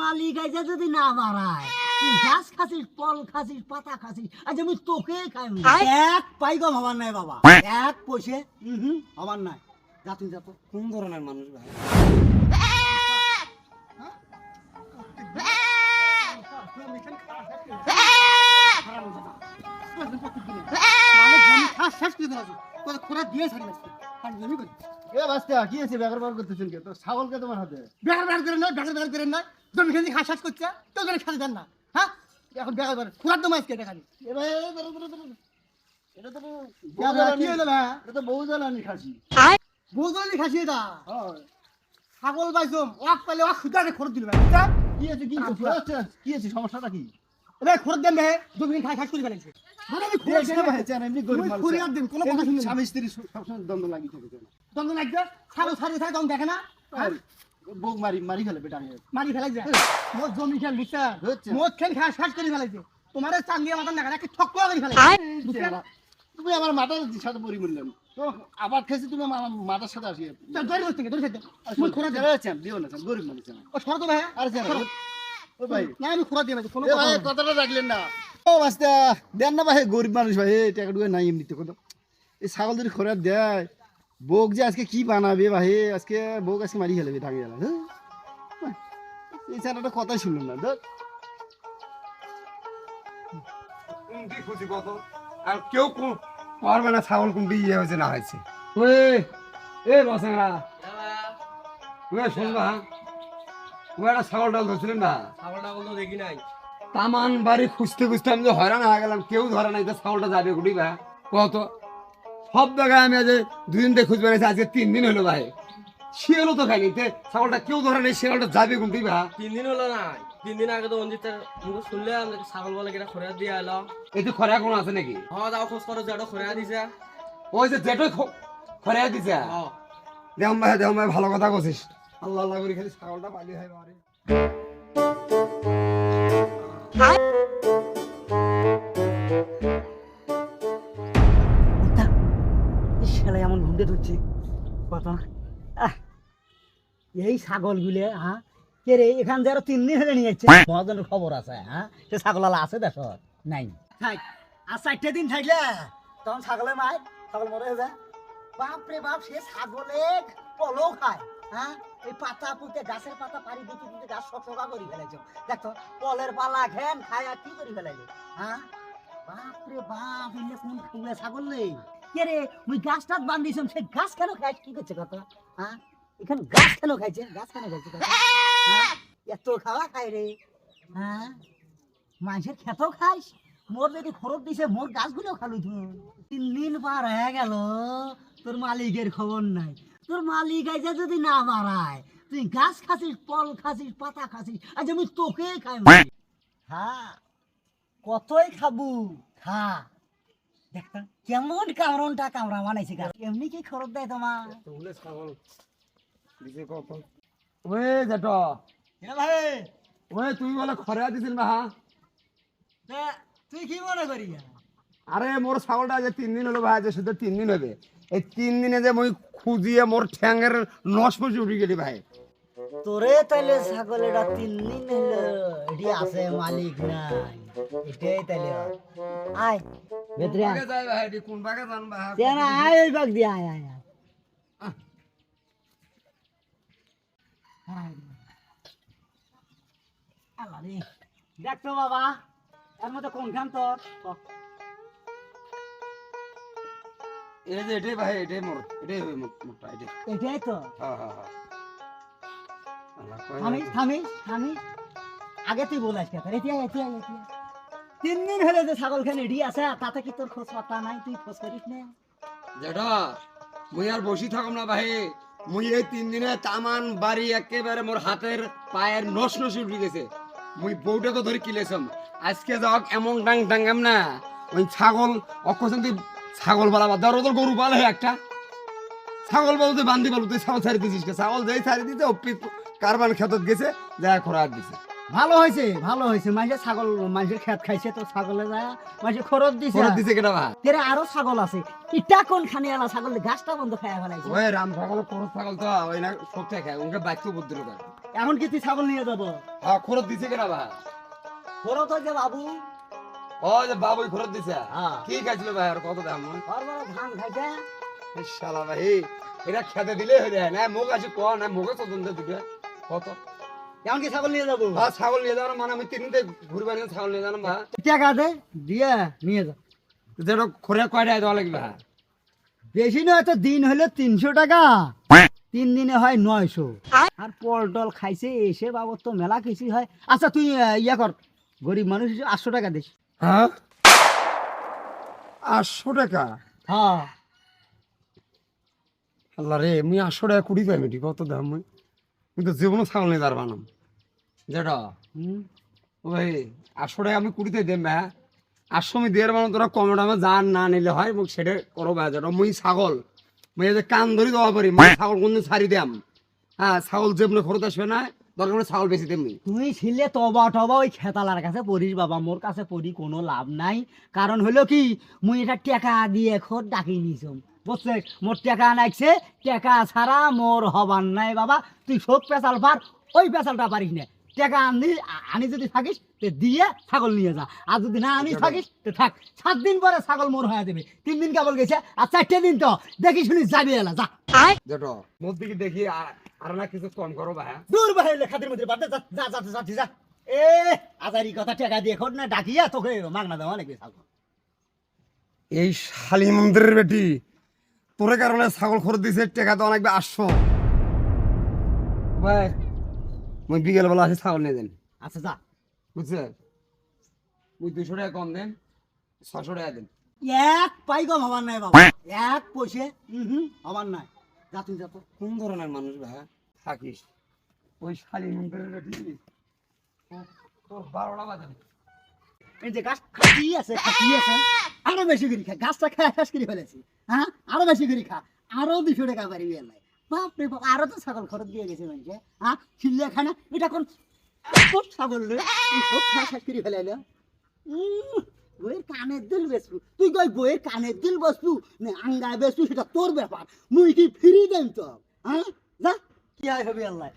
মালিক আইজা যদি না মারায় তুই খাসিস ফল খাসিস পাতা খাসিস আজ আমি তোকে খাই এক পাইগম হবার নাই বাবা। এক পয়সে হুম হবার নাই। যা তুই যা তো। কোন ধরনের মানুষ ভাই? মানে খাস শেষ করে দিলাম খোরা দিয়ে ছাড়ি আর জমি করি। এ বাস্তা কি আছে বেকার বার করতেছেন কে তো ছাগলকে তোমার হাতে? বেকার বেকার করে না বেকার বেকার করে না জমি খেয়ে খাস শেষ করছে তো করে খাতে দেন না হ্যাঁ? এখন বেকার বেকার দম আজকে। এটা তো কি জ্বালানি হলো ভাই এটা তো বউ জ্বালানি খাসি। বৌদলি খাসিয়ে দা ছাগল পাইছম ওয়াক পাইলে ওয়াক খুদারে খরচ দিল ভাই কি আছে কি আছে কি আছে সমস্যাটা কি? এবার খরচ দেন ভাই খাই খাস করে ফেলেছে। গরিব। স্বামী স্ত্রী দ্বন্দ্ব লাগি থাকে লাগবে? দেখে না। হ্যাঁ? মারি মারি ফেলে বেটা। মারি ফেলাইছে মোর জমি খেল বুঝছা হচ্ছে। খেল খাস খাস করে ফেলাইছে তোমার চান মাথা দেখা নাকি ঠক করে ফেলাইছে বুঝছ না? তুমি আমার মাটার সাথে পরি বললাম তো আবার খেয়েছি তুমি আমার মাটার সাথে আসি খেতে খোরা দিও না গরিব মানুষ ও ভাই। আরে না আমি খোরা দিয়ে কোনো। কথাটা রাখলেন না। ও বাস্তা দেন না ভাই গরিব মানুষ ভাই এই টাকা টুকু নাই এমনিতে কত এই ছাগল যদি খোরাক দেয়। বউক যে আজকে কি বানাবে ভাই আজকে বউক আজকে মারি ফেলবে ঢাকি গেল এই চ্যানেলটা কথাই শুনলাম না ধর। কোনটি খুশি কত আর কেউ কো- পারবে না ছাগল কোনটি ইয়ে হয়েছে না হয়েছে। ওই এ ওই শুনবা ওই একটা ছাগল ডাল ধরছিলেন না? ছাগলটা বলতো দেখি নাই। তামান বাড়ি খুঁজতে খুঁজতে আমি যে হয়রান হয়ে গেলাম কেউ ধরে নাই তো ছাগলটা যাবে কুটি ভাই কত সব জায়গায় আমি আজ দুদিন থেকে খুঁজে বেড়াইছি আজকে তিন দিন হলো ভাই। শিয়ালও তো খাইনি তে ছাগলটা কেউ ধরে নাই শিয়ালটা যাবে কোনটি ভাই তিন দিন হলো না তিন দিন আগে তো অঞ্জিতের মুখ শুনলে আমাকে ছাগল বলে কিনা খরিয়া দিয়ে এলো। এই তো খরা কোনো আছে নাকি? হ্যাঁ যাও খোঁজ করো যেটা খরিয়া দিছে। ওই যে যেটাই খরা দিছে? দেহম ভাই দেহম ভাই ভালো কথা কছিস আল্লাহ আল্লাহ করে খালি ছাগলটা পালি হয় ছাগল গুলে হ্যাঁ? কে রে, এখান দিয়ে আরও তিন দিন নিয়ে যাচ্ছে। মহাজনের খবর আছে হ্যাঁ? সে ছাগল আলা আছে দেশ নাই। থাক, আর চারটে দিন থাকলে, তখন ছাগলের মায়, ছাগল মরে যায়। বাপ রে বাপ, সে ছাগলে পলও খায়। হ্যাঁ? এই পাতা গাছের পাতা পাড়ি গাছ পলের পালা খায় কি হ্যাঁ? বাপ রে বাপ ছাগল কে রে সে গাছ খাইছ? কি করছে হ্যাঁ? গাছ কেন খাইছে? গাছ কেন খাইছে? হ্যাঁ? খাওয়া খাই রে। মানুষের খেতেও খাইস মোর যদি খরচ দিছে, মোর গাছগুলো খালু তুই তিন দিন পার হয়ে গেল, তোর মালিকের খবর নাই। তোর মালিক আইজা যদি না মারায় তুই গাছ খাসিস ফল খাসিস পাতা খাসিস আজ আমি তোকে খাই হ্যাঁ কতই খাবু? খা দেখতা কেমন কামরনটা কামরা বানাইছে গাছ এমনি কি খরচ দেয় তোমার? তুলে ছাগল দিছে কত ওই যেট এ ভাই। ওই তুই বলে খরা দিছিল না হ্যাঁ তুই কি মনে করি আরে মোর ছাগলটা যে তিন দিন হলো ভাই যে শুধু তিন দিন হবে এই তিন দিনে যে মই খুঁজিয়ে মোর ঠ্যাঙ্গের নস পচে উঠে গেলি ভাই। তোরে তাইলে ছাগলেরা তিন দিন হলো এটি আছে মালিক নাই। এটাই তাইলে। আয় ভেতরে আয়। যাই ভাই এটি কোন বাগে জান ভাই? তেন আয় ওই বাগ দিয়ে আয় আয় আয়। আয়। আল্লাহ রে। দেখ তো বাবা এর মধ্যে কোনখান তোর? ক। এই যে এটাই ভাই এটাই মোর এটাই হবে মোরটা এটাই। এটাই তো? হ্যাঁ হ্যাঁ হ্যাঁ আল্লাহ কয় না। থামিস থামিস থামিস আগে তুই বলাস কে এটি আয় এটি আয় এটি আয়। তিন দিন হলে যে ছাগল খান এডি আছে তাতে কি তোর খোঁজ পাতা নাই? তুই খোঁজ করিস না? জেঠা মুই আর বসি থাকম না ভাই। মুই এই তিন দিনে তামান বাড়ি একেবারে মোর হাতের পায়ের নস নস উঠে গেছে। মুই বউটাকে ধরে কিলেছম। আজকে যাওক এমন ডাং ডাঙ্গাম না। ওই ছাগল অকসন্তি ছাগল বালা বাদ ধর ওদের গরু পালে একটা। ছাগল বলতে বান্ধি বলতে তুই ছাগল ছাড়ি দিছিস ছাগল যেই ছাড়ি দিতে অপি কারবান খেতত গেছে যা খোরাক দিছে। ভালো হয়েছে ভালো হয়েছে। মানুষের ছাগল মানুষের খেত খাইছে তো ছাগলে যায় মানুষের খরচ দিছে। খরচ দিছে কেটা বা তেরে আরও ছাগল আছে। ইটা কোন খানি আলা ছাগল? গাছটা বন্ধ খাইয়া ফেলাইছে। ওই রাম ছাগল খরচ ছাগল তো ওই না সবটা খায় ওকে বাচ্চা বুদ্ধি এখন কি তুই ছাগল নিয়ে যাব? হ্যাঁ খরচ দিছে কেটা বা খরচ হয়েছে বাবু। ও যে বাবুই খরচ দিছে। হ্যাঁ। কি খাইছিল ভাই আর কত দাম ধান খাইছে। শালা ভাই এটা খেতে দিলে হয়ে যায় না? মুখ আছে ক না? মুখে তো দিবে কত? এখন কি ছাগল নিয়ে যাব? আর ছাগল নিয়ে যাওয়ার মানে আমি তিন দিন নিয়ে ছাগল নিয়ে যাব বা টাকা দে দিয়ে নিয়ে যা। যেটা খরে কয়টা দেওয়া লাগবে হ্যাঁ? বেশি নয় তো দিন হলো তিনশো টাকা। তিন দিনে হয় নয়শো। আর পলটল খাইছে এসে বাবদ তো মেলা কিছু হয়। আচ্ছা তুই ইয়া কর গরিব মানুষ আটশো টাকা দিস। হ্যাঁ? আটশো টাকা? হ্যাঁ। আল্লাহ রে মুই আটশো টাকা কুড়ি পাই মেটি কত দাম মুই মুই তো জীবনও ছাগল নিয়ে বানাম যেটা হুম। ওই আটশো টাকা আমি কুড়িতে হ্যাঁ? আটশো আমি দেড় বানাম তোরা কম দামে জান না নিলে হয় সেটা করো বা যেটা মুই ছাগল। মুই যে কান ধরি দেওয়া পারি মুই ছাগল কোন ছাড়ি দাম হ্যাঁ ছাগল যেমন খরচ আসবে না দরকার হলে ছাগল বেশি তুই ছিলে তবা টবা ওই খেতালার কাছে পড়িস বাবা মোর কাছে পড়ি কোনো লাভ নাই। কারণ হলো কি মুই এটা টাকা দিয়ে খোদ ডাকি নিছম। বুঝছিস মোর টাকা নাইছে টাকা ছাড়া মোর হবার নাই বাবা। তুই সব পেশাল পার ওই পেশালটা পারিস না। টাকা আনি আনি যদি থাকিস তে দিয়ে ছাগল নিয়ে যা। আর যদি না আনিস থাকিস তো থাক। সাত দিন পরে ছাগল মোর হয়ে দেবে তিন দিন কেবল গেছে আর চারটে দিন তো। দেখি শুনি যাবি এলা যা। যেটা মোর দিকে দেখি আর- আর না কিছু কম করো বা দূর বাইরে খাতির মধ্যে বাদ যা যা যা যা যা, যা। এ আজারি কথা টাকা দিয়ে খোদ না ডাকিয়া তোকে মাগনা এই শালি মন্দিরের বেটি তোর কারণে ছাগল খরচ দিছে টাকা তো অনেক আটশো। ভাই মুই বিকেল বেলা আসি ছাগল নিয়ে দেন আচ্ছা যা। বুঝছে? দুশো টাকা কম দেন ছশো টাকা দেন। এক পাই কম হবার নাই বাবা। এক পয়সে হুম হবার নাই। যা তুই যা তো কোন ধরনের মানুষ ভাই, থাকিস? ওই শালি মন্দিরের বেটি তোর- বারোটা এই যে গাছ খাটি আছে খাটি আছে, আরও বেশি করে খা, গাছটা খায় শেষ করে ফেলেছি। হ্যাঁ আরও বেশি করে খা, আরও দুশো টাকা বাড়ি এলাই বাপ রে বাপ, আরও তো ছাগল খরচ দিয়ে গেছে মানুষে হ্যাঁ? ছিল্লে খানা এটা কোন ছাগল রে? খায় শেষ করে ফেলাইলো বইয়ের কানের দিল বেসবু তুই কই বইয়ের কানের দিল বসবু? না আঙ্গায় বেসবু সেটা তোর ব্যাপার। মুই কি ফিরি দেন তো হ্যাঁ? যা। কি হয় হবে আল্লাহ।